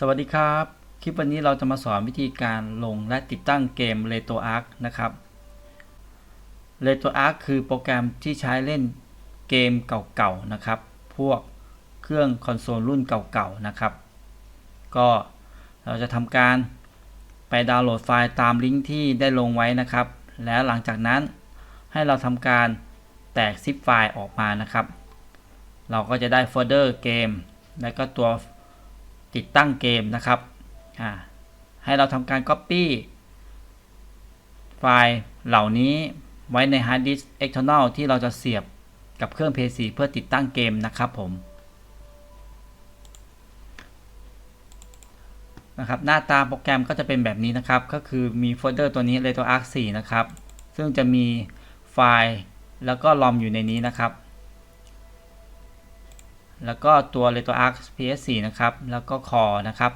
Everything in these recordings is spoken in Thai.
สวัสดีครับ คลิปวันนี้เราจะมาสอนวิธีการลงและติดตั้งเกม r e t o a r c นะครับ r e t o a r c คือโปรแกรมที่ใช้เล่นเกมเก่าๆนะครับ พวกเครื่องคอนโซลรุ่นเก่าๆนะครับ ก็เราจะทำการไปดาวน์โหลดไฟล์ตามลิงก์ที่ได้ลงไว้นะครับ แล้วหลังจากนั้นให้เราทำการแตกซิปไฟล์ออกมานะครับ เราก็จะได้โฟลเดอร์เกม และก็ตัว ติดตั้งเกมนะครับให้เราทำการ Copy ไฟล์เหล่านี้ไว้ใน Hard Disk External ที่เราจะเสียบกับเครื่อง PC เพื่อติดตั้งเกมนะครับผมนะครับหน้าตาโปรแกรมก็จะเป็นแบบนี้นะครับ ก็คือมีโฟลเดอร์ตัวนี้ RetroArch 4 นะครับ ซึ่งจะมีไฟล์แล้วก็ลอมอยู่ในนี้นะครับ แล้วก็ตัว RetroArch PS4 นะครับ แล้วก็ Core นะครับ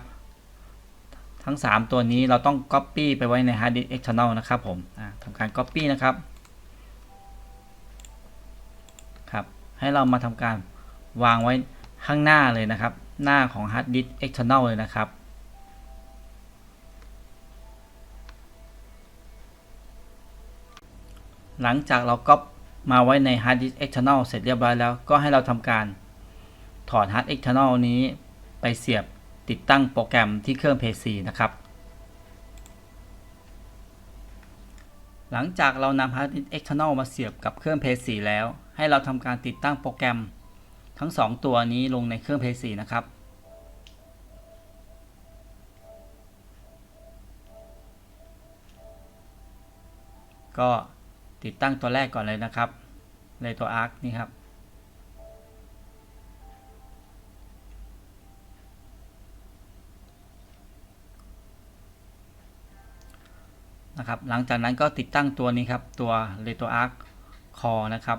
ทั้ง 3 ตัวนี้เราต้อง Copy ไปไว้ใน Hard Disk External นะครับผมทำการ Copy นะครับครับ ให้เรามาทำการวางไว้ข้างหน้าเลยนะครับ หน้าของ Hard Disk External เลยนะครับหลังจากเราก๊อปมาไว้ใน Hard Disk External เสร็จเรียบร้อยแล้ว ก็ให้เราทำการ ถอด Hard External นี้ไปเสียบติดตั้งโปรแกรมที่เครื่อง PC นะครับ หลังจากเรานำ Hard External มาเสียบกับเครื่อง PC แล้ว ให้เราทำการติดตั้งโปรแกรม ทั้ง 2 ตัวนี้ลงในเครื่อง PC นะครับก็ติดตั้งตัวแรกก่อนเลยนะครับเลยตัว Arc นี่ครับ นะครับ หลังจากนั้นก็ติดตั้งตัวนี้ครับตัว RetroArch Core นะครับ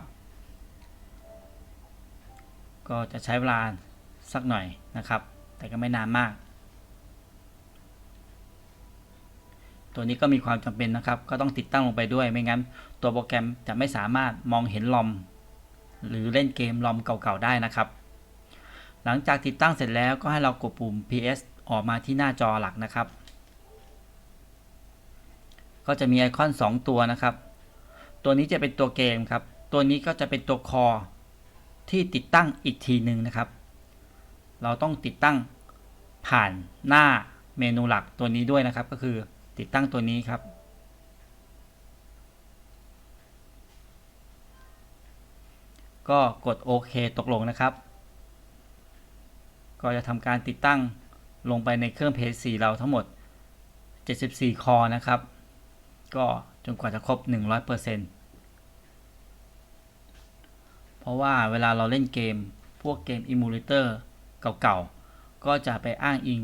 ก็จะใช้เวลาสักหน่อยนะครับ แต่ก็ไม่นานมาก ตัวนี้ก็มีความจำเป็นนะครับ ก็ต้องติดตั้งลงไปด้วยไม่งั้น ตัวโปรแกรมจะไม่สามารถมองเห็นลอม หรือเล่นเกมลอมเก่าๆได้นะครับ หลังจากติดตั้งเสร็จแล้วก็ให้เรากดปุ่ม PS ออกมาที่หน้าจอหลักนะครับ ก็จะมีไอคอน 2 ตัวนะครับ ตัวนี้จะเป็นตัวเกมครับ ตัวนี้ก็จะเป็นตัวคอที่ติดตั้งอีกทีหนึ่งนะครับ เราต้องติดตั้งผ่านหน้าเมนูหลักตัวนี้ด้วยนะครับ ก็คือติดตั้งตัวนี้ครับ ก็กดโอเคตกลงนะครับ ก็จะทำการติดตั้งลงไปในเครื่อง PS4 เราทั้งหมด 74 คอนะครับ ก็จนกว่าจะครบ 100%เพราะว่าเวลาเราเล่นเกม พวกเกมอิมูเลเตอร์เก่าๆ ก็จะไปอ้างอิง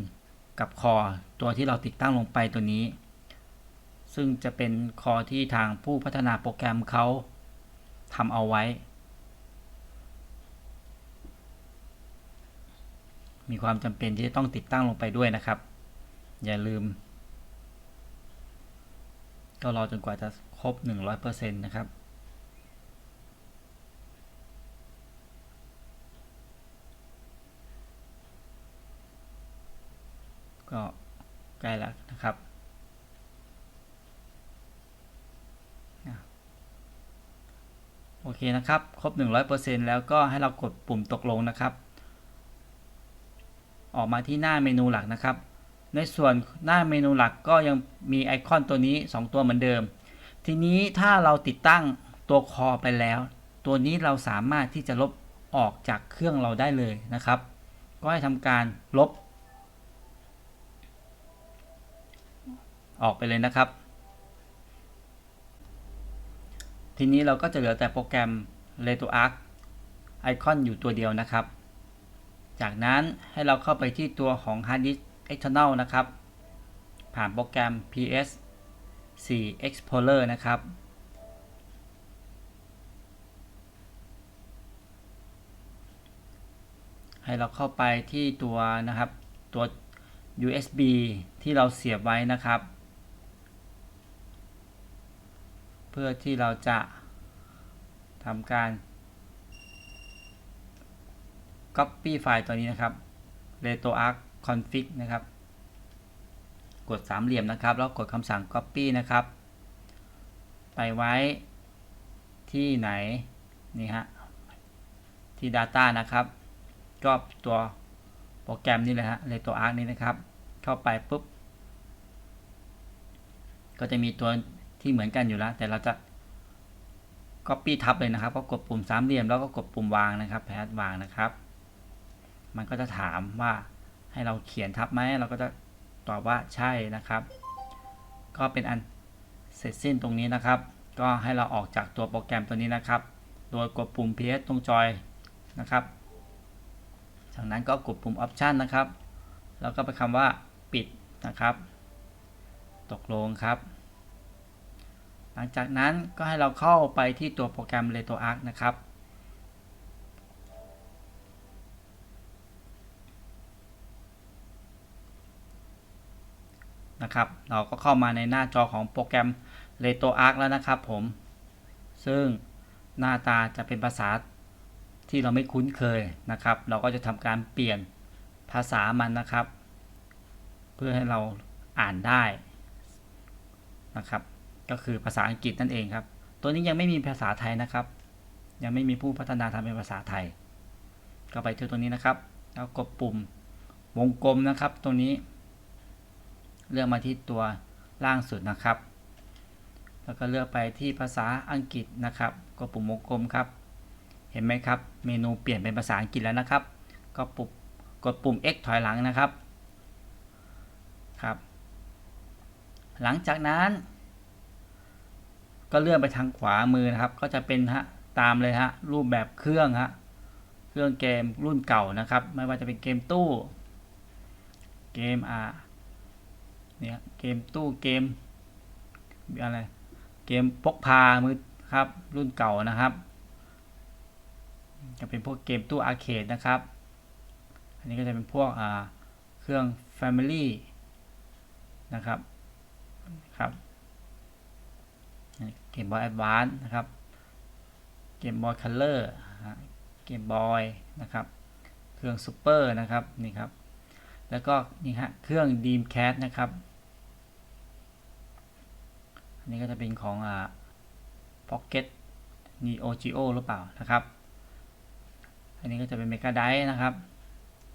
กับคอตัวที่เราติดตั้งลงไปตัวนี้ ซึ่งจะเป็นคอที่ทางผู้พัฒนาโปรแกรมเขาทำเอาไว้ มีความจำเป็นที่จะต้องติดตั้งลงไปด้วยนะครับ อย่าลืม ก็รอจนกว่าจะครบ 100%นะครับ ก็ใกล้แล้วนะครับโอเคนะครับ ครบ 100%แล้วก็ให้เรากดปุ่มตกลงนะครับ ออกมาที่หน้าเมนูหลักนะครับ ในส่วนหน้าเมนูหลักก็ยังมีไอคอนตัวนี้ 2 ตัวเหมือนเดิม ทีนี้ถ้าเราติดตั้งตัวคอไปแล้ว ตัวนี้เราสามารถที่จะลบออกจากเครื่องเราได้เลยนะครับ ก็ให้ทำการลบ ออกไปเลยนะครับ ทีนี้เราก็จะเหลือแต่โปรแกรม r e t o a r c ไอคอนอยู่ตัวเดียวนะครับ จากนั้นให้เราเข้าไปที่ตัวของ Hard Disk external นะครับ ผ่านโปรแกรม PS 4 Explorer นะครับ ให้เราเข้าไปที่ตัวนะครับตัว USB ที่เราเสียบไว้นะครับ เพื่อที่เราจะทำการ Copy ไฟล์ตัวนี้นะครับ RetroArch config นะครับ กดสามเหลี่ยมนะครับ แล้วกดคำสั่ง copy นะครับ ไปไว้ที่ไหน นี่ฮะ ที่ data นะครับ ก็ตัวโปรแกรมนี่เลยฮะ RetroArch นี้นะครับ เข้าไปปุ๊บ ก็จะมีตัวที่เหมือนกันอยู่แล้ว แต่เราจะ Copy ทับเลยนะครับ ก็กดปุ่มสามเหลี่ยมแล้วก็กดปุ่มวางนะครับ แพทวางนะครับ มันก็จะถามว่า ให้เราเขียนทับไหมเราก็จะตอบว่าใช่นะครับ ก็เป็นอันเสร็จสิ้นตรงนี้นะครับ ก็ให้เราออกจากตัวโปรแกรมตัวนี้นะครับ โดยกดปุ่ม PS ตรงจอยนะครับ จากนั้นก็กดปุ่ม Option นะครับ แล้วก็ไปคำว่าปิดนะครับ ตกลงครับ หลังจากนั้นก็ให้เราเข้าไปที่ตัวโปรแกรม r e t o a r c นะครับ นะครับ เราก็เข้ามาในหน้าจอของโปรแกรม r e t o a r c แล้วนะครับผม ซึ่งหน้าตาจะเป็นภาษาที่เราไม่คุ้นเคยนะครับ เราก็จะทำการเปลี่ยนภาษามันนะครับ เพื่อให้เราอ่านได้นะครับ ก็คือภาษาอังกฤษนั่นเองครับ ตัวนี้ยังไม่มีภาษาไทยนะครับ ยังไม่มีผู้พัฒนาทำเป็นภาษาไทย ก็ไปที่ตัวนี้นะครับ แล้วกดปุ่มวงกลมนะครับ ตรงนี้ เลือกมาที่ตัวล่างสุดนะครับ แล้วก็เลือกไปที่ภาษาอังกฤษนะครับกดปุ่มวงกลมครับ เห็นไหมครับ เมนูเปลี่ยนเป็นภาษาอังกฤษแล้วนะครับ ก็ปุ่มกดปุ่ม X ถอยหลังนะครับครับ หลังจากนั้น ก็เลื่อนไปทางขวามือนะครับ ก็จะเป็นฮะตามเลยฮะรูปแบบเครื่องฮะเครื่องเกมรุ่นเก่านะครับ ไม่ว่าจะเป็นเกมตู้ เกมอ่า เนี่ยเกมตู้เกมอะไรเกมพกพามือครับรุ่นเก่านะครับ จะเป็นพวกเกมตู้อาร์เคดนะครับ อันนี้ก็จะเป็นพวกเครื่อง Family นะครับครับเกมบอยแอดวานนะครับเกมบอยคัลเลอร์เกมบอยนะครับ เครื่องซูเปอร์นะครับนี่ครับ แล้วก็นี่ฮะเครื่อง Dreamcast นะครับ นนี้ก็จะเป็นของอ่า Pocket Neo Geo หรือเปล่านะครับ อันนี้ก็จะเป็น Mega Drive นะครับ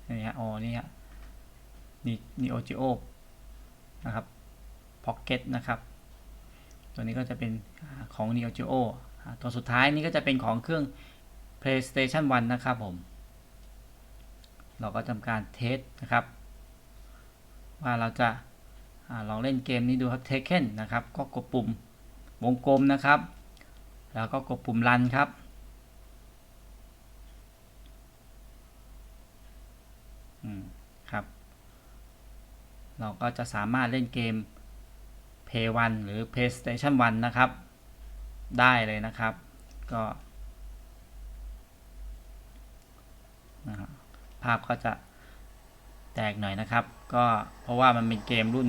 นี่ฮะอ๋อนี่ฮะ Neo Geo นะครับ Pocket นะครับ ตัวนี้ก็จะเป็นของ Neo Geo ตัวสุดท้ายนี้ก็จะเป็นของเครื่อง PlayStation 1 นะครับผม เราก็ทำการเทสนะครับ ว่าเราจะ ลองเล่นเกมนี้ดูครับ Taken นะครับ ก็กดปุ่มวงกลมนะครับ แล้วก็กดปุ่ม Run ครับ อืม ครับ เราก็จะสามารถเล่นเกม Play 1หรือ PlayStation 1 นะครับ ได้เลยนะครับ ก็ภาพก็จะแตกหน่อยนะครับ ก็เพราะว่ามันเป็นเกมรุ่น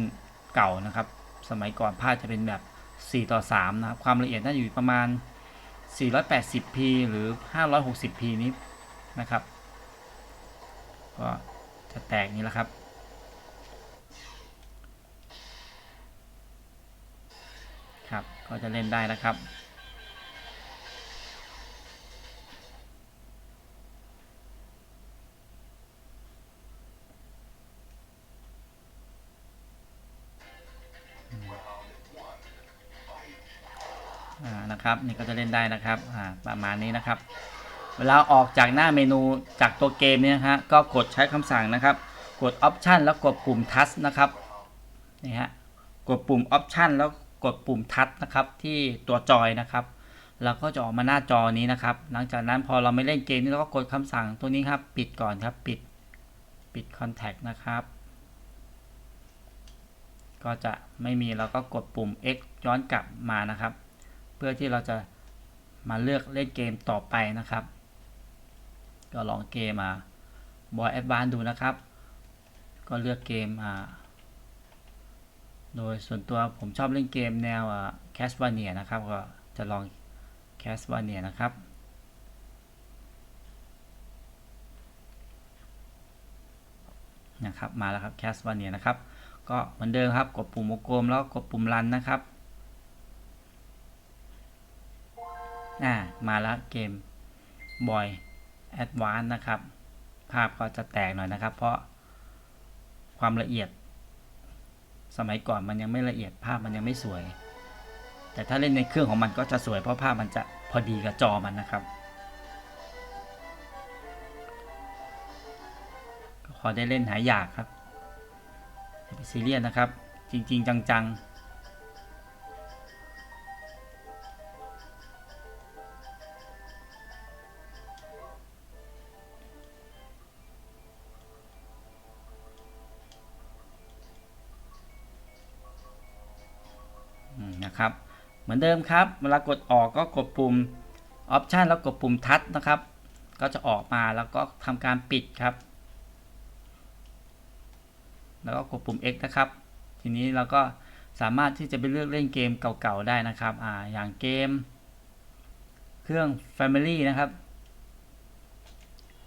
เก่านะครับ สมัยก่อนภาพจะเป็นแบบ 4 ต่อ 3 นะครับ ความละเอียดน่าอยู่ประมาณ 480p หรือ 560p นี้นะครับ ก็จะแตกนี้แหละครับ ครับ ก็จะเล่นได้นะครับ นะครับนี่ก็จะเล่นได้นะครับประมาณนี้นะครับ เวลาออกจากหน้าเมนูจากตัวเกมเนี่ยฮะก็กดใช้คำสั่งนะครับ กด Option แล้วกดปุ่ม Touch นะครับนี่ฮะกดปุ่ม Option แล้วกดปุ่ม Touch นะครับที่ตัวจอยนะครับแล้วก็จะออกมาหน้าจอนี้นะครับ หลังจากนั้นพอเราไม่เล่นเกมนี้เราก็กดคำสั่งตัวนี้ครับ ปิดก่อนครับปิดปิด Contact นะครับ ก็จะไม่มีเราก็กดปุ่ม X ย้อนกลับมานะครับ เพื่อที่เราจะมาเลือกเล่นเกมต่อไปนะครับ ก็ลองเกมมาบอยแอดวานดูนะครับ ก็เลือกเกมอ่าโดยส่วนตัวผมชอบเล่นเกมแนวแคสวาเนียนะครับ ก็จะลองแคสวาเนียนะครับ นะครับ มาแล้วครับ Castlevania นะครับ ก็เหมือนเดิมครับ กดปุ่มวงกลมแล้วกดปุ่มรันนะครับ อ่ามาแล้วเกมบอยแอดวานนะครับ ภาพก็จะแตกหน่อยนะครับ เพราะความละเอียด สมัยก่อนมันยังไม่ละเอียดภาพมันยังไม่สวย แต่ถ้าเล่นในเครื่องของมันก็จะสวยเพราะภาพมันจะพอดีกับจอมันนะครับพอได้เล่นหายากครับอย่าไปซีเรียสนะครับ จริง ๆ จัง ๆ อนเดิมครับเวลากดออกก็กดปุ่ม Option แล้วกดปุ่มทัชนะครับ ก็จะออกมาแล้วก็ทำการปิดครับ แล้วก็กดปุ่ม X นะครับ ทีนี้เราก็สามารถที่จะไปเลือกเล่นเกมเก่าๆได้นะครับอ่าอย่างเกม เครื่อง Family นะครับ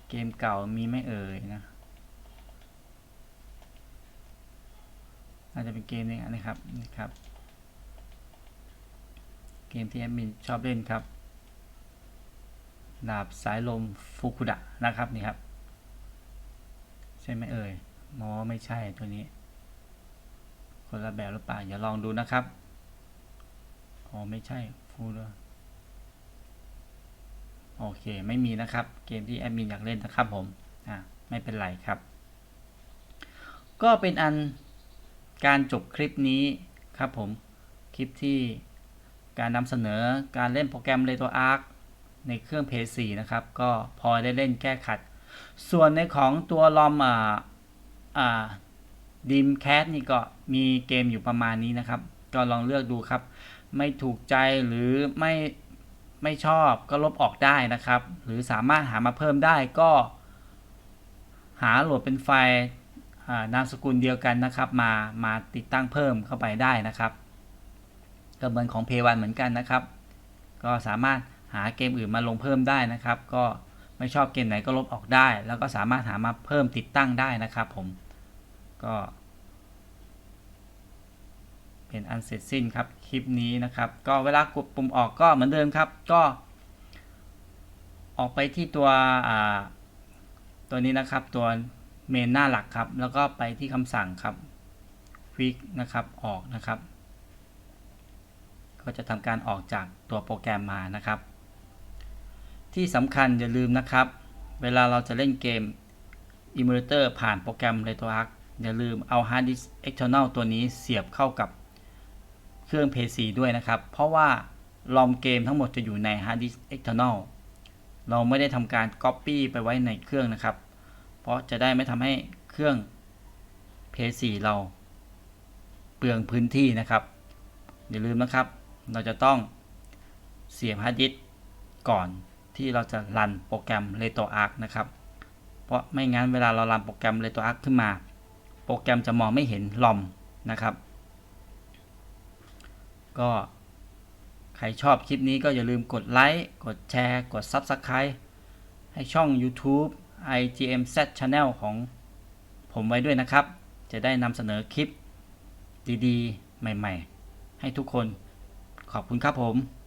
เกมเก่ามีไม่เอ่ยนะอาจจะเป็นเกมนี้นะครับนี่ครับ เกมที่แอดมินชอบเล่นครับดาบสายลมฟุกุดะนะครับนี่ครับ ใช่ไหมเอ่ยมอไม่ใช่ตัวนี้ คนละแบบหรือเปล่าอย่าลองดูนะครับอ๋อไม่ใช่ฟูดโอเค ไม่มีนะครับ เกมที่แอดมินอยากเล่นนะครับผมอ่าไม่เป็นไรครับ ก็เป็นอันการจบคลิปนี้ครับผมคลิปที่ การนำเสนอการเล่นโปรแกรม r e t r o Arc ในเครื่อง PS4 นะครับ ก็พอได้เล่นแก้ขัด ส่วนในของตัวลอมอ่าอ่าดิมแคสนี่ก็มีเกมอยู่ประมาณนี้นะครับ ก็ลองเลือกดูครับ ไม่ถูกใจหรือไม่ไม่ชอบก็ลบออกได้นะครับ หรือสามารถหามาเพิ่มได้ก็ หาโหลดเป็นไฟล์นามสกุลเดียวกันนะครับ มามาติดตั้งเพิ่มเข้าไปได้นะครับ ก็เหมือนของ p 1เหมือนกันนะครับ ก็สามารถหาเกมอื่นมาลงเพิ่มได้นะครับ ก็ไม่ชอบเกมไหนก็ลบออกได้ แล้วก็สามารถหามาเพิ่มติดตั้งได้นะครับ ผมก็ เป็นอันเสร็จสิ้นครับคลิปนี้นะครับ ก็เวลากดปุ่มออกก็เหมือนเดิมครับ ก็ ออกไปที่ตัวตัวนี้นะครับ ตัวเมนหน้าหลักครับ แล้วก็ไปที่คำสั่งครับควิกนะครับออกนะครับ ก็จะทำการออกจากตัวโปรแกรมมานะครับ ที่สำคัญอย่าลืมนะครับ เวลาเราจะเล่นเกม Emulator ผ่านโปรแกรม r e t r o a r c อย่าลืมเอา Hard Disk External ตัวนี้เสียบเข้ากับเครื่อง PC ด้วยนะครับ เพราะว่าลอมเกมทั้งหมดจะอยู่ใน Hard Disk External เราไม่ได้ทำการ Copy ไปไว้ในเครื่องนะครับ เพราะจะได้ไม่ทำให้เครื่อง PS4 เราเปลืองพื้นที่นะครับ อย่าลืมนะครับ เราจะต้องเสียบฮาร์ดดิสก์ก่อนที่เราจะรันโปรแกรม RetroArch นะครับ เพราะไม่งั้นเวลาเรารันโปรแกรม RetroArch ขึ้นมา โปรแกรมจะมองไม่เห็นลอมนะครับ ก็ใครชอบคลิปนี้ก็อย่าลืมกดไลค์ กดแชร์ กด Subscribe ให้ช่อง YouTube IGMZ Channel ของผมไว้ด้วยนะครับ จะได้นำเสนอคลิปดีๆ ใหม่ ๆ ให้ทุกคน ขอบคุณครับผม